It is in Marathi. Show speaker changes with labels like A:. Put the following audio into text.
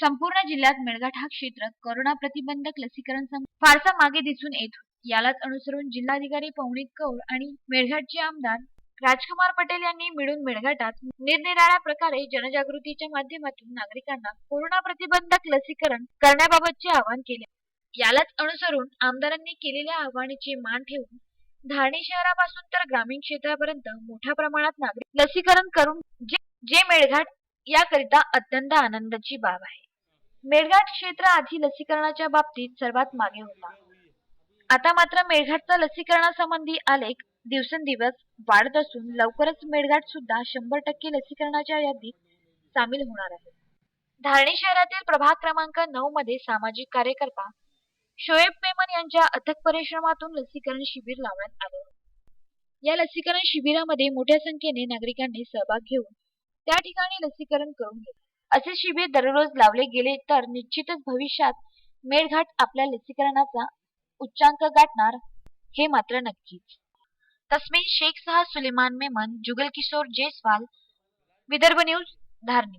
A: संपूर्ण जिल्ह्यात मेळघाट हा क्षेत्र कोरोना प्रतिबंधक लसीकरण फारसा मागे दिसून येत यालाच अनुसरून जिल्हाधिकारी पवनीत कौर आणि मेळघाटचे आमदार राजकुमार पटेल यांनी मिळून मेळघाटात निरनिराळ्या प्रकारे जनजागृतीच्या माध्यमातून नागरिकांना कोरोना प्रतिबंधक लसीकरण करण्याबाबतचे आवाहन केले. यालाच अनुसरून आमदारांनी केलेल्या आवाहनाचे मान ठेवून धारणी शहरापासून तर ग्रामीण क्षेत्रापर्यंत मोठ्या प्रमाणात नागरिक लसीकरण करून जे जे मेळघाट याकरिता अत्यंत आनंदाची बाब आहे. मेळघाट क्षेत्र आधी लसीकरणाच्या बाबतीत सर्वात मागे होता. आता मात्र मेळघाटचा लसीकरणासंबंधी आलेख दिवसेंदिवस वाढत असून लवकरच मेळघाट सुद्धा शंभर टक्के लसीकरणाच्या यादीत सामील होणार आहे. धारणी शहरातील प्रभाग क्रमांक नऊ मध्ये सामाजिक कार्यकर्ता शोएब मेमन यांच्या अथक परिश्रमातून लसीकरण शिबिर लावण्यात आले या लसीकरण शिबिरामध्ये मोठ्या संख्येने नागरिकांनी सहभाग घेऊन त्या ठिकाणी लसीकरण करून घेतले. असे शिबिर दररोज लावले गेले तर निश्चितच भविष्यात मेळघाट आपल्या लसीकरणाचा उच्चांक गाठणार हे मात्र नक्कीच. शेख सहा सुलेमान मेमन, जुगल किशोर जयस्वाल, विदर्भ न्यूज, धारणी